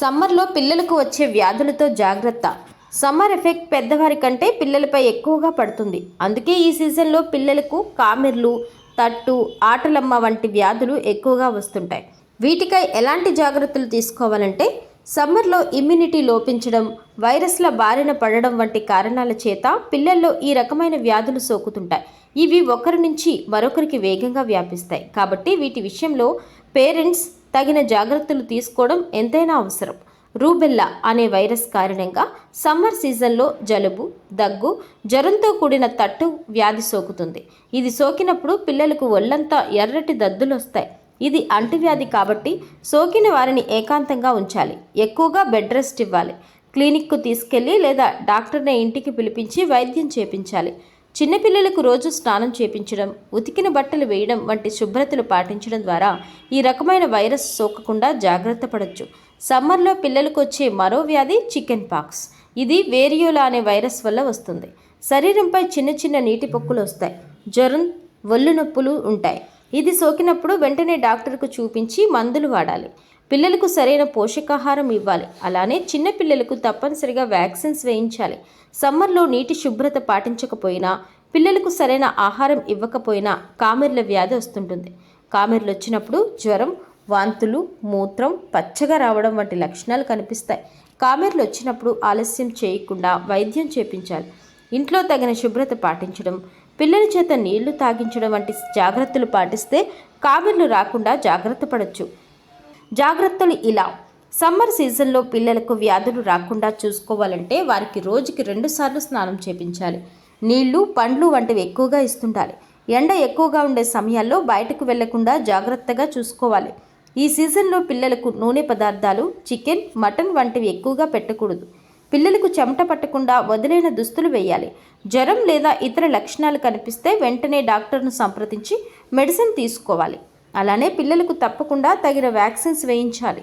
సమ్మర్లో పిల్లలకు వచ్చే వ్యాధులతో జాగ్రత్త. సమ్మర్ ఎఫెక్ట్ పెద్దవారి కంటే పిల్లలపై ఎక్కువగా పడుతుంది. అందుకే ఈ సీజన్లో పిల్లలకు కామెర్లు తట్టు ఆటలమ్మ వంటి వ్యాధులు ఎక్కువగా వస్తుంటాయి. వీటికై ఎలాంటి జాగ్రత్తలు తీసుకోవాలంటే సమ్మర్లో ఇమ్యూనిటీ లోపించడం వైరస్ల బారిన పడడం వంటి కారణాల చేత పిల్లల్లో ఈ రకమైన వ్యాధులు సోకుతుంటాయి. ఇవి ఒకరి నుంచి మరొకరికి వేగంగా వ్యాపిస్తాయి. కాబట్టి వీటి విషయంలో పేరెంట్స్ తగిన జాగ్రత్తలు తీసుకోవడం ఎంతైనా అవసరం. రూబెల్లా అనే వైరస్ కారణంగా సమ్మర్ సీజన్లో జలుబు దగ్గు జ్వరంతో కూడిన తట్టు వ్యాధి సోకుతుంది. ఇది సోకినప్పుడు పిల్లలకు ఒళ్ళంతా ఎర్రటి దద్దులు వస్తాయి. ఇది అంటువ్యాధి కాబట్టి సోకిన వారిని ఏకాంతంగా ఉంచాలి. ఎక్కువగా బెడ్ రెస్ట్ ఇవ్వాలి. క్లినిక్కు తీసుకెళ్ళి లేదా డాక్టర్ని ఇంటికి పిలిపించి వైద్యం చేపించాలి. చిన్నపిల్లలకు రోజు స్నానం చేపించడం ఉతికిన బట్టలు వేయడం వంటి శుభ్రతలు పాటించడం ద్వారా ఈ రకమైన వైరస్ సోకకుండా జాగ్రత్త పడవచ్చు సమ్మర్లో పిల్లలకు వచ్చే మరో వ్యాధి చికెన్ పాక్స్. ఇది వేరియోలా అనే వైరస్ వల్ల వస్తుంది. శరీరంపై చిన్న చిన్న నీటి పొక్కులు వస్తాయి. జ్వరం ఒళ్ళు నొప్పులు ఉంటాయి. ఇది సోకినప్పుడు వెంటనే డాక్టర్కు చూపించి మందులు వాడాలి. పిల్లలకు సరైన పోషకాహారం ఇవ్వాలి. అలానే చిన్న పిల్లలకు తప్పనిసరిగా వ్యాక్సిన్స్ వేయించాలి. సమ్మర్లో నీటి శుభ్రత పాటించకపోయినా పిల్లలకు సరైన ఆహారం ఇవ్వకపోయినా కామెర్ల వ్యాధి వస్తుంటుంది. కామెర్లు వచ్చినప్పుడు జ్వరం వాంతులు మూత్రం పచ్చగా రావడం వంటి లక్షణాలు కనిపిస్తాయి. కామెర్లు వచ్చినప్పుడు ఆలస్యం చేయకుండా వైద్యం చేపించాలి. ఇంట్లో తగిన శుభ్రత పాటించడం పిల్లల చేత నీళ్ళు తాగించడం వంటి జాగ్రత్తలు పాటిస్తే కామెర్లు రాకుండా జాగ్రత్త పడవచ్చు జాగ్రత్తలు ఇలా. సమ్మర్ సీజన్లో పిల్లలకు వ్యాధులు రాకుండా చూసుకోవాలంటే వారికి రోజుకి రెండుసార్లు స్నానం చేపించాలి. నీళ్ళు పండ్లు వంటివి ఎక్కువగా ఇస్తుండాలి. ఎండ ఎక్కువగా ఉండే సమయాల్లో బయటకు వెళ్ళకుండా జాగ్రత్తగా చూసుకోవాలి. ఈ సీజన్లో పిల్లలకు నూనె పదార్థాలు చికెన్ మటన్ వంటివి ఎక్కువగా పెట్టకూడదు. పిల్లలకు చెమట పట్టకుండా వదిలేన దుస్తులు వేయాలి. జ్వరం లేదా ఇతర లక్షణాలు కనిపిస్తే వెంటనే డాక్టర్ను సంప్రదించి మెడిసిన్ తీసుకోవాలి. అలానే పిల్లలకు తప్పకుండా తగిన వ్యాక్సిన్స్ వేయించాలి.